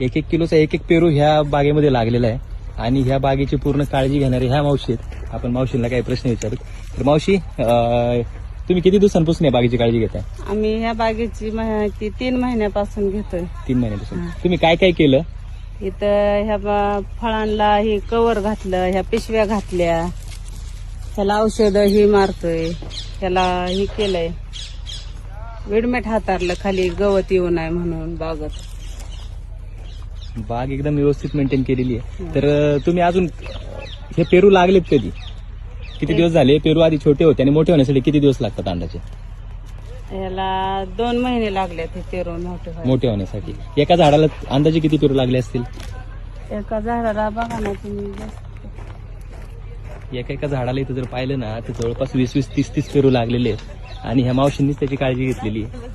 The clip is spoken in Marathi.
एक एक किलोचा एक एक पेरू ह्या बागेमध्ये लागलेला आहे. आणि ह्या बागेची पूर्ण काळजी घेणारे ह्या मावशी आहेत. आपण मावशींना काही प्रश्न विचारू. तर मावशी अं, तुम्ही किती दिवसांपासून या बागेची काळजी घेताय? आम्ही ह्या बागेची माहिती तीन महिन्यापासून घेतोय. तीन महिन्यापासून. तुम्ही काय काय केलं? इथं ह्या बा- फळांना हे कवर घातलं ह्या पिशव्या घातल्या. ह्याला औषध ही मारतोय. ह्याला हे केलंय. विडमेट हातारलं खाली गवत येऊ नये म्हणून बागत. बाग एकदम व्यवस्थित मेंटेन केलेली आहे. तर तुम्ही अजून हे पेरू लागलेत कधी? किती दिवस झाले? पेरू आधी छोटे होते आणि मोठे होण्यासाठी किती दिवस लागतात अंडाचे ह्याला दोन महिने लागले ते पेरून मोठे व्हायला. मोठे होण्यासाठी. एका झाडाला अंदाजे किती पेरू लागले असतील? एका झाडाला बघा ना तुम्ही. एका एका झाडाला इथं जर पाहिलं ना तर जवळपास वीस वीस तीस तीस पेरू लागलेले आहेत. आणि ह्या मावशींनीच त्याची काळजी घेतलेली आहे.